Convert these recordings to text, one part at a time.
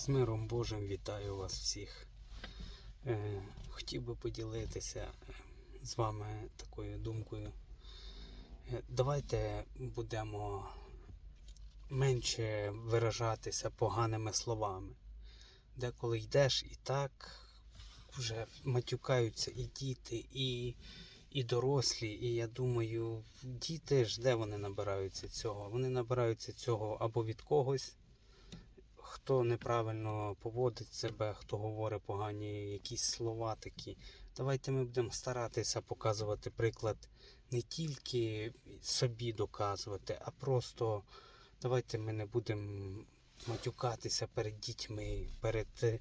З миром Божим вітаю вас всіх. Е, хотів би поділитися е, з вами такою думкою. Е, давайте будемо менше виражатися поганими словами. Деколи йдеш і так вже матюкаються і діти, і, і дорослі. І я думаю, діти ж де вони набираються цього? Вони набираються цього або від когось хто неправильно поводить себе, хто говорить погані якісь слова такі. Давайте ми будемо старатися показувати приклад не тільки собі доказувати, а просто давайте ми не будемо матюкатися перед дітьми, перед,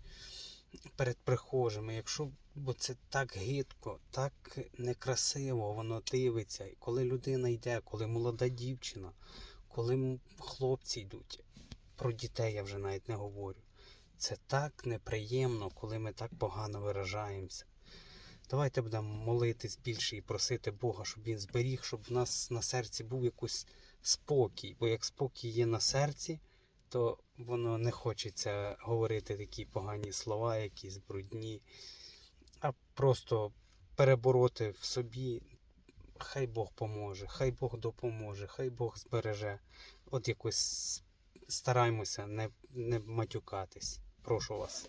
перед прихожими. Якщо бо це так гидко, так некрасиво воно дивиться. Коли людина йде, коли молода дівчина, коли хлопці йдуть, про дітей я вже навіть не говорю. Це так неприємно, коли ми так погано виражаємося. Давайте будемо молитись більше і просити Бога, щоб він зберіг, щоб в нас на серці був якийсь спокій. Бо як спокій є на серці, то воно не хочеться говорити такі погані слова, якісь брудні, а просто перебороти в собі. Хай Бог поможе, хай Бог допоможе, хай Бог збереже. От якось стараймося не, не матюкатись. Прошу вас.